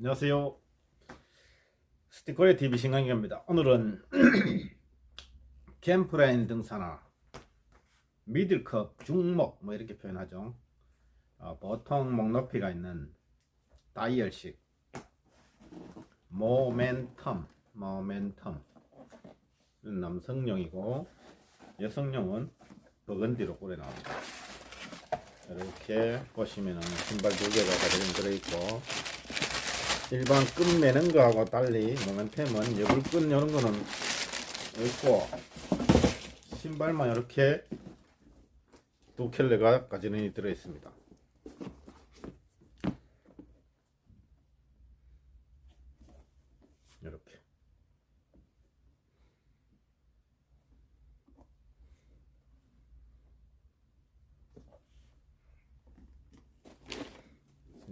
안녕하세요. 스티커의 TV 신강기입니다. 오늘은 캠프라인 등산화 미들컵 중목 뭐 이렇게 표현하죠. 어, 보통 목 높이가 있는 다이얼식 모멘텀 모멘텀 남성용이고 여성용은 버건디로 꼴에 나옵니다. 이렇게 보시면은 신발 두 개가 들어있고 일반 끈 매는 거하고 달리 모멘텀은 여불끈 이런 거는 있고 신발만 이렇게 두 켤레가 가지런히 들어 있습니다. 이렇게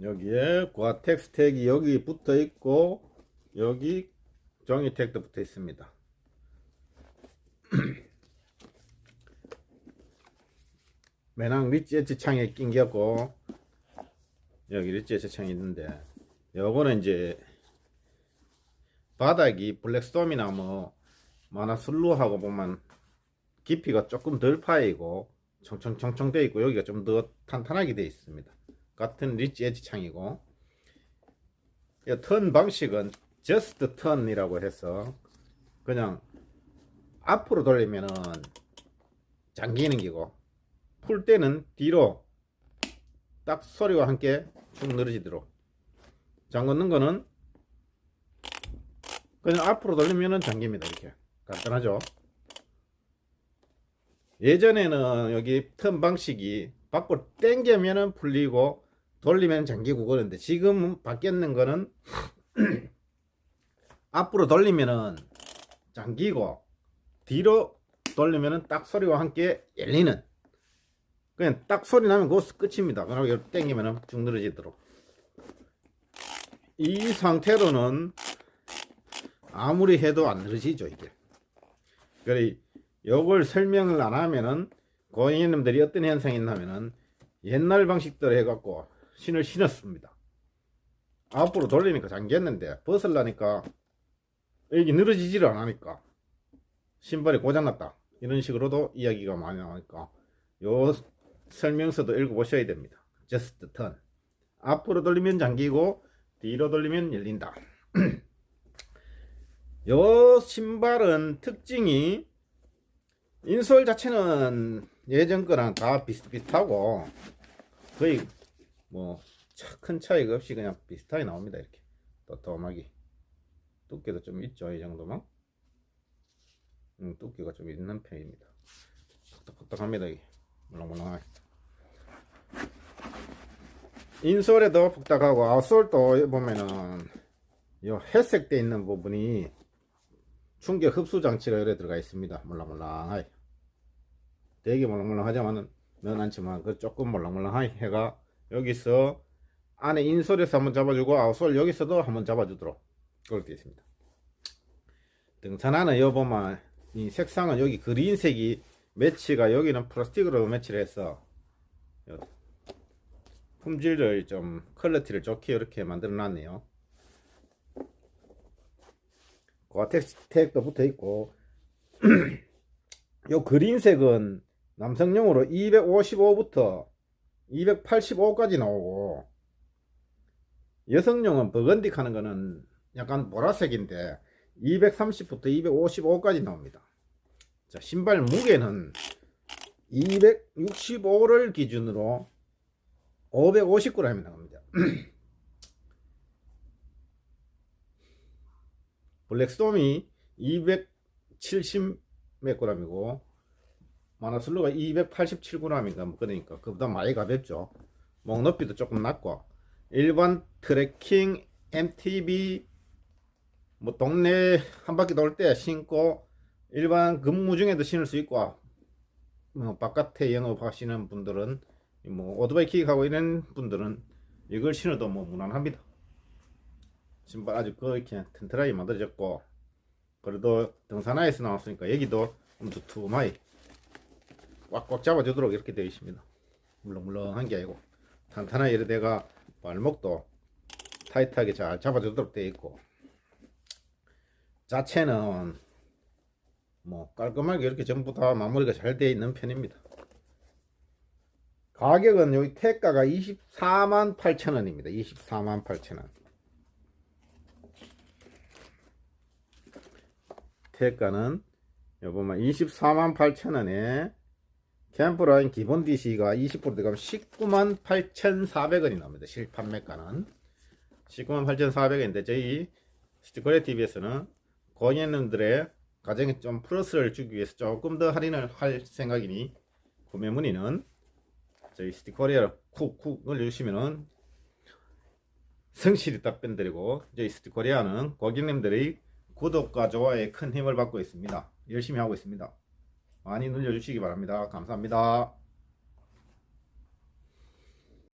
여기에 과텍스 택이 여기 붙어 있고 여기 종이 택도 붙어 있습니다. 매낭 리치 엣지 창에 낀게고 여기 리치 엣지 창이 있는데 요거는 이제 바닥이 블랙스톰이나 뭐 마나슬루하고 보면 깊이가 조금 덜 파이고 청청청청 돼 있고 여기가 좀 더 탄탄하게 돼 있습니다. 같은 리치 엣지 창이고 이턴 방식은 just turn이라고 해서 그냥 앞으로 돌리면은 잠기는 기고 풀 때는 뒤로 딱 소리와 함께 쭉 늘어지도록. 잠그는 거는 그냥 앞으로 돌리면은 잠깁니다 이렇게. 간단하죠? 예전에는 여기 턴 방식이 밖으로 당기면은 풀리고 돌리면 잠기고 그러는데 지금 바뀌었는 거는 앞으로 돌리면은 잠기고 뒤로 돌리면은 딱 소리와 함께 열리는 그냥 딱 소리 나면 그거 끝입니다. 그리고 이렇게 당기면은 쭉 늘어지도록 이 상태로는 아무리 해도 안 늘어지죠 이게. 그래 요걸 설명을 안 하면은 고객님들이 어떤 현상이 있냐면은 옛날 방식대로 해갖고 신을 신었습니다. 앞으로 돌리니까 잠겼는데 벗으려니까 여기 늘어지지를 않으니까 신발이 고장났다 이런 식으로도 이야기가 많이 나오니까 요 설명서도 읽어보셔야 됩니다. just turn 앞으로 돌리면 잠기고 뒤로 돌리면 열린다. 요 신발은 특징이 인솔 자체는 예전 거랑 다 비슷비슷하고 거의 뭐 큰 차이가 없이 그냥 비슷하게 나옵니다 이렇게. 도톰하게. 두께도 좀 있죠 이 정도만? 음, 두께가 좀 있는 편입니다. 퍽떡퍽떡합니다 이게. 물렁물렁하게. 인솔에도 푹딱하고 아웃솔도 보면은 요 회색돼 있는 부분이 충격 흡수 장치가 여러 들어가 있습니다. 물렁물렁하게. 되게 물렁물렁하지만은 는 않지만 그 조금 물렁물렁하게 해가 여기서 안에 인솔에서 한번 잡아주고 아웃솔 여기서도 한번 잡아주도록. 그렇게 있습니다. 등산화는 여 보면 이 색상은 여기 그린색이 매치가 여기는 플라스틱으로 매치를 해서 요 품질을 좀 퀄리티를 좋게 이렇게 만들어 놨네요. 고아텍스 택도 붙어 있고 요 그린색은 남성용으로 255부터 285까지 나오고 여성용은 버건디 하는 거는 약간 보라색인데 230부터 255까지 나옵니다. 자, 신발 무게는 265를 기준으로 550g이 나옵니다. 블랙스톰이 270몇 g이고 마나슬루가 287g인가 그러니까 그보다 많이 가볍죠. 목 높이도 조금 낮고 일반 트레킹 MTB 뭐 동네 한 바퀴 돌 때 신고 일반 근무 중에도 신을 수 있고 뭐 바깥에 영업하시는 분들은 뭐 오토바이 킥 하고 이런 분들은 이걸 신어도 뭐 무난합니다. 신발 아주 그렇게 튼튼하게 만들어졌고 그래도 등산화에서 나왔으니까 여기도 좀 두툼하게 꽉꽉 잡아주도록 이렇게 되어 있습니다. 물렁물렁한 게 아니고 탄탄하게 이래 내가 발목도 타이트하게 잘 잡아주도록 되어 있고 자체는 뭐 깔끔하게 이렇게 전부 다 마무리가 잘 되어 있는 편입니다. 가격은 여기 태가가 24만 8천 원입니다. 24만 8천 원. 태가는 요거만 24만 8천 원에 캠프라인 기본 DC가 20% 들어가면 19만 8,400원이 나옵니다. 실판매가는 19만 8,400원인데 저희 스티커레 TV에서는 고객님들의 가정에 좀 플러스를 주기 위해서 조금 더 할인을 할 생각이니 구매 문의는 저희 스티커리아 쿡쿡 눌러주시면은 성실히 답변드리고 저희 스티커리아는 고객님들의 구독과 좋아요에 큰 힘을 받고 있습니다. 열심히 하고 있습니다. 많이 눌러주시기 바랍니다. 감사합니다.